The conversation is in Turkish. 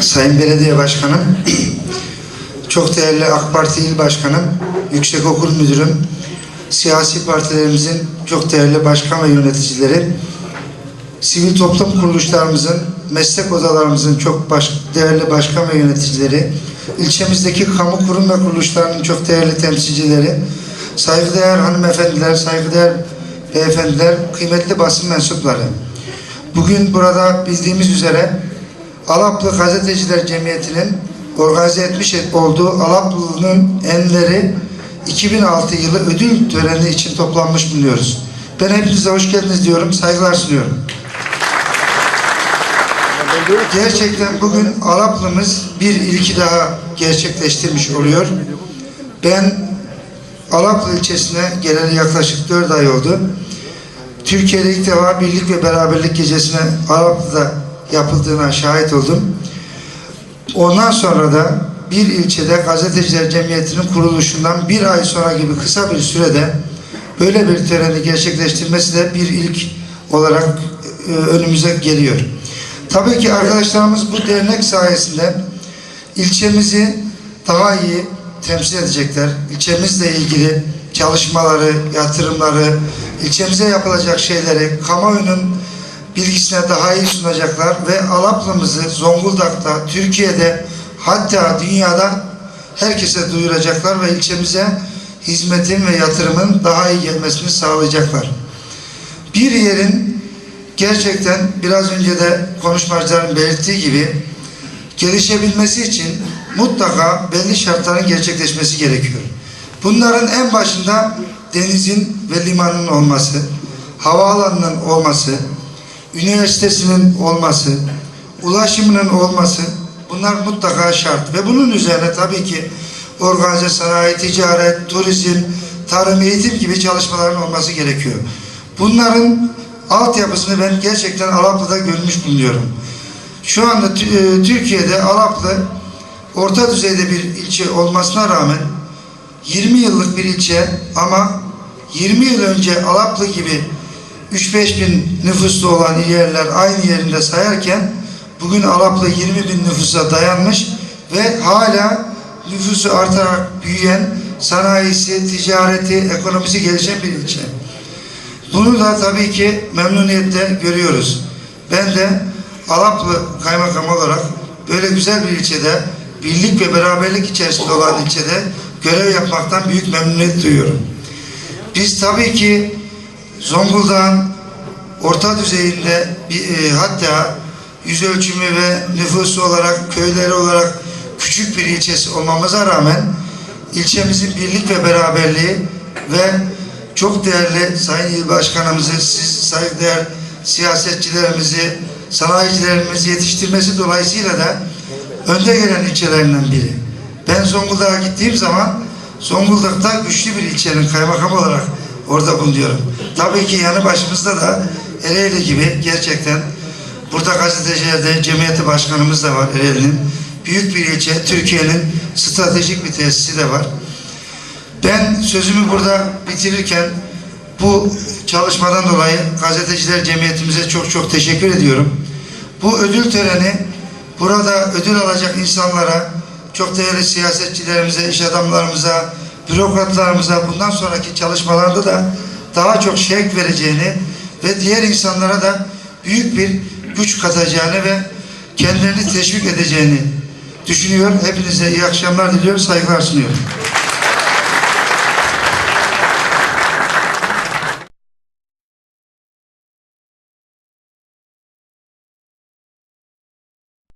Sayın Belediye Başkanım, çok değerli AK Parti İl Başkanım, Yüksekokul Müdürüm, siyasi partilerimizin çok değerli başkan ve yöneticileri, sivil toplum kuruluşlarımızın, meslek odalarımızın çok baş, değerli başkan ve yöneticileri, ilçemizdeki kamu kurum ve kuruluşlarının çok değerli temsilcileri, saygıdeğer hanımefendiler, saygıdeğer beyefendiler, kıymetli basın mensupları. Bugün burada bildiğimiz üzere Alaplı Gazeteciler Cemiyeti'nin organize etmiş olduğu Alaplı'nın enleri 2006 yılı ödül töreni için toplanmış bulunuyoruz. Ben hepinize hoş geldiniz diyorum, saygılar sunuyorum. Gerçekten bugün Alaplımız bir ilki daha gerçekleştirmiş oluyor. Ben Alaplı ilçesine geleli yaklaşık 4 ay oldu. Türkiye'de ilk defa birlik ve beraberlik gecesine Alaplı'da yapıldığına şahit oldum. Ondan sonra da bir ilçede Gazeteciler Cemiyeti'nin kuruluşundan bir ay sonra gibi kısa bir sürede böyle bir töreni gerçekleştirmesi de bir ilk olarak e, önümüze geliyor. Tabii ki arkadaşlarımız bu dernek sayesinde ilçemizi daha iyi temsil edecekler. İlçemizle ilgili çalışmaları, yatırımları, ilçemize yapılacak şeyleri kamuoyunun bilgisine daha iyi sunacaklar ve Alaplımızı Zonguldak'ta, Türkiye'de hatta dünyada herkese duyuracaklar ve ilçemize hizmetin ve yatırımın daha iyi gelmesini sağlayacaklar. Bir yerin gerçekten biraz önce de konuşmacıların belirttiği gibi gelişebilmesi için mutlaka belli şartların gerçekleşmesi gerekiyor. Bunların en başında denizin ve limanın olması, havaalanının olması, üniversitesinin olması, ulaşımının olması bunlar mutlaka şart. Ve bunun üzerine tabii ki organize sanayi, ticaret, turizm, tarım, eğitim gibi çalışmaların olması gerekiyor. Bunların altyapısını ben gerçekten Alaplı'da görmüş bulunuyorum. Şu anda e, Türkiye'de Alaplı orta düzeyde bir ilçe olmasına rağmen 20 yıllık bir ilçe ama 20 yıl önce Alaplı gibi 3-5 bin nüfuslu olan yerler aynı yerinde sayarken bugün Alaplı 20 bin nüfusa dayanmış ve hala nüfusu artarak büyüyen sanayisi, ticareti, ekonomisi gelişen bir ilçe. Bunu da tabii ki memnuniyetle görüyoruz. Ben de Alaplı kaymakam olarak böyle güzel bir ilçede, birlik ve beraberlik içerisinde olan ilçede görev yapmaktan büyük memnuniyet duyuyorum. Biz tabii ki Zonguldak'ın orta düzeyinde bir, e, hatta yüz ölçümü ve nüfusu olarak, köyleri olarak küçük bir ilçesi olmamıza rağmen ilçemizin birlik ve beraberliği ve çok değerli Sayın İl Başkanımızı, siz saygıdeğer siyasetçilerimizi, sanayicilerimizi yetiştirmesi dolayısıyla da önde gelen ilçelerinden biri. Ben Zonguldak'a gittiğim zaman Zonguldak'ta güçlü bir ilçenin kaymakamı olarak orada bulunuyorum. Tabii ki yanı başımızda da Ereğli gibi gerçekten burada gazetecilerde cemiyeti başkanımız da var Ereğli'nin. Büyük bir ilçe, Türkiye'nin stratejik bir tesisi de var. Ben sözümü burada bitirirken bu çalışmadan dolayı gazeteciler cemiyetimize çok çok teşekkür ediyorum. Bu ödül töreni burada ödül alacak insanlara, çok değerli siyasetçilerimize, iş adamlarımıza, bürokratlarımıza bundan sonraki çalışmalarda da daha çok şevk vereceğini ve diğer insanlara da büyük bir güç katacağını ve kendilerini teşvik edeceğini düşünüyor. Hepinize iyi akşamlar diliyorum, saygılar sunuyorum.